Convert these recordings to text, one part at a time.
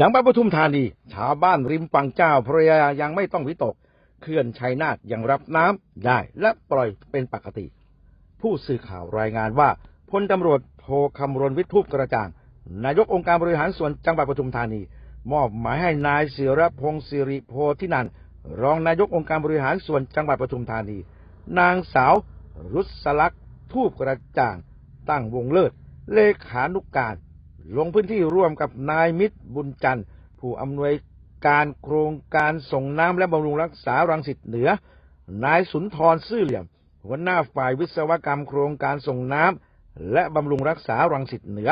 จังหวัดปทุมธานี ชาวบ้านริมฝั่งเจ้าพระยายังไม่ต้องวิตกเขื่อนชัยนาทยังรับน้ำได้และปล่อยเป็นปกติ ผู้สื่อข่าวรายงานว่าพลตำรวจโทคำรณวิทูปกระจ่าง นายกองค์การบริหารส่วนจังหวัดปทุมธานี มอบหมายให้นายศิรพงศ์สิริโพธินันรองนายกองค์การบริหารส่วนจังหวัดปทุมธานี นางสาวรุษลักษ์ทูปกระจ่าง ตั้งวงเลิศเลขานุกการ ลงพื้นที่ร่วมกับนายมิตรบุญจันทร์ ผู้อำนวยการโครงการส่งน้ำและบำรุงรักษารังสิตเหนือ นายสุนทรซื่อเหลี่ยมหัวหน้าฝ่ายวิศวกรรมโครงการส่งน้ำและบำรุงรักษารังสิตเหนือ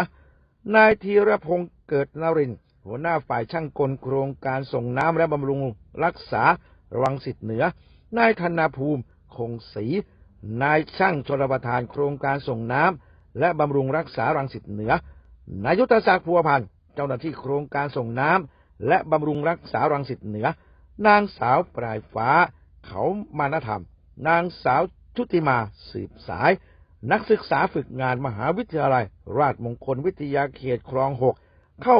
นายธีรพงศ์เกิดนรินทร์หัวหน้าฝ่ายช่างกลโครงการส่งน้ำและบำรุงรักษารังสิตเหนือ นายธนาภูมิคงศรีนายช่างชลประทานโครงการส่งน้ำและบำรุงรักษารังสิตเหนือ นายุทธศักดิ์พัวพันธ์เจ้าหน้าที่โครงการส่งน้ำและบำรุงรักษารังสิตเหนือ นางสาวปลายฟ้า เขามานธรรม นางสาวชุติมาสืบสาย นักศึกษาฝึกงานมหาวิทยาลัย ราชมงคลวิทยาเขตคลองหกเข้า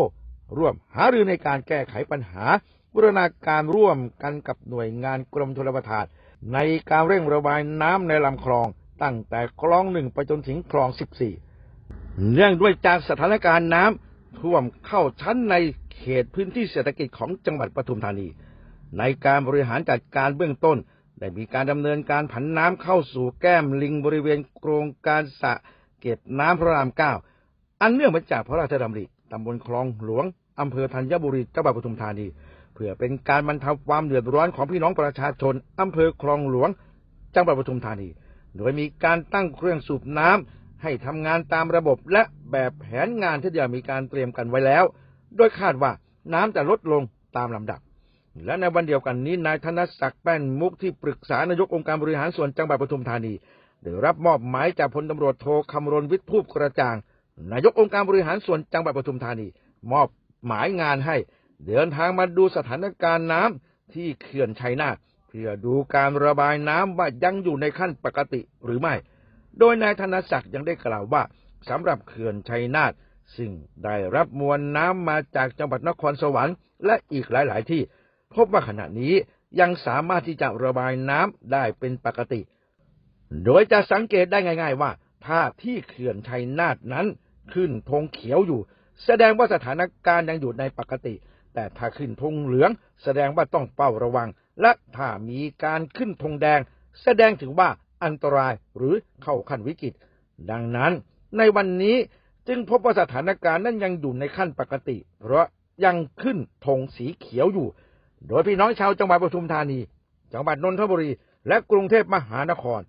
ร่วมหารือในการแก้ไขปัญหาบูรณาการร่วมกันกับหน่วยงานกรมชลประทาน ในการเร่งระบายน้ำในลำคลอง ตั้งแต่คลองหนึ่งไปจนถึงคลองสิบสี่ เนื่องด้วยจากสถานการณ์น้ำท่วมเข้าชั้นในเขตพื้นที่เศรษฐกิจของจังหวัดปทุมธานี ในการบริหารจัดการเบื้องต้น ได้มีการดำเนินการผันน้ำเข้าสู่แก้มลิงบริเวณโครงการสระเก็บน้ำพระรามเก้าอันเนื่องมาจากพระราชดำริตำบลคลองหลวงอำเภอธัญบุรีจังหวัดปทุมธานี เพื่อเป็นการบรรเทาความเดือดร้อนของพี่น้องประชาชนอำเภอคลองหลวง จังหวัดปทุมธานี โดยมีการตั้งเครื่องสูบน้ำ ให้ทำงานตามระบบและแบบแผนงานที่จะมีการเตรียมกันไว้แล้ว โดยคาดว่าน้ำจะลดลงตามลำดับ และในวันเดียวกันนี้นายธนศักดิ์แป้นมุกที่ปรึกษานายกองค์การบริหารส่วนจังหวัดปทุมธานีได้รับมอบหมายจากพลตำรวจโทคำรณวิทย์ทูกระจ่าง นายกองค์การบริหารส่วนจังหวัดปทุมธานี มอบหมายงานให้ เดินทางมาดูสถานการณ์น้ำที่เขื่อนชัยนาทเพื่อดูการระบายน้ำว่ายังอยู่ในขั้นปกติหรือไม่ โดยนายธนศักดิ์ยังได้กล่าวว่าสำหรับเขื่อนชัยนาทซึ่งได้รับมวลน้ำมาจากจังหวัดนครสวรรค์และอีกหลาย ๆ ที่ พบว่าขณะนี้ยังสามารถที่จะระบายน้ำได้เป็นปกติ โดยจะสังเกตได้ง่าย ๆ ว่า ถ้าที่เขื่อนชัยนาทนั้นขึ้นธงเขียวอยู่ แสดงว่าสถานการณ์ยังอยู่ในปกติ แต่ถ้าขึ้นธงเหลือง แสดงว่าต้องเฝ้าระวัง และถ้ามีการขึ้นธงแดง แสดงถึงว่า อันตรายหรือเข้าขั้นวิกฤต ดังนั้น ในวันนี้จึงพบว่าสถานการณ์นั้นยังอยู่ในขั้นปกติ เพราะยังขึ้นธงสีเขียวอยู่ โดยพี่น้องชาวจังหวัดปทุมธานี จังหวัดนนทบุรี และกรุงเทพมหานคร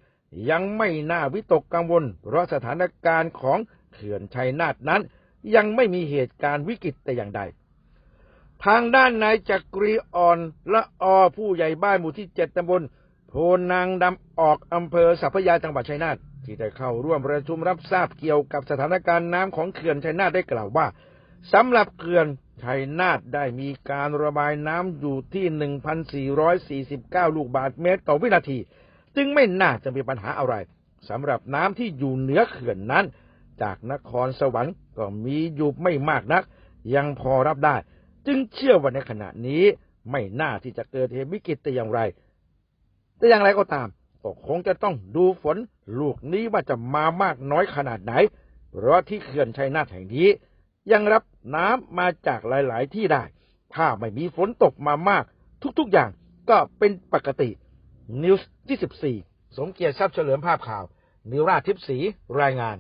ยังไม่น่าวิตกกังวล เพราะสถานการณ์ของเขื่อนชัยนาทนั้น ยังไม่มีเหตุการณ์วิกฤตแต่อย่างใดทางด้านนายจักรีอ่อนละอผู้ใหญ่บ้านหมู่ที่เจ็ดตำบล โพนางดำออกอำเภอสัพพยาจังหวัดชัยนาทที่ได้เข้าร่วมประชุมรับทราบเกี่ยวกับสถานการณ์น้ำของเขื่อนชัยนาทได้กล่าวว่าสำหรับเขื่อนชัยนาทได้มีการระบายน้ำอยู่ที่ 1,449 ลูกบาศก์เมตรต่อวินาที จึงไม่น่าจะมีปัญหาอะไรสำหรับน้ำที่อยู่เหนือเขื่อนนั้น จากนครสวรรค์ก็มีอยู่ไม่มากนัก ยังพอรับได้ จึงเชื่อว่าในขณะนี้ไม่น่าที่จะเกิดเหตุวิกฤตแต่อย่างไร แต่อย่างไรก็ตามก็คงจะต้องดูฝนลูกนี้ว่าจะมามากน้อยขนาดไหน เพราะที่เขื่อนชัยนาทแห่งนี้ ยังรับน้ำมาจากหลาย ๆ ที่ได้ ถ้าไม่มีฝนตกมามาก ทุก ๆ อย่างก็เป็นปกติ นิวส์ที่ 14 สมเกียรติทรัพย์เฉลิมภาพข่าว นิวราชทิพสีรายงาน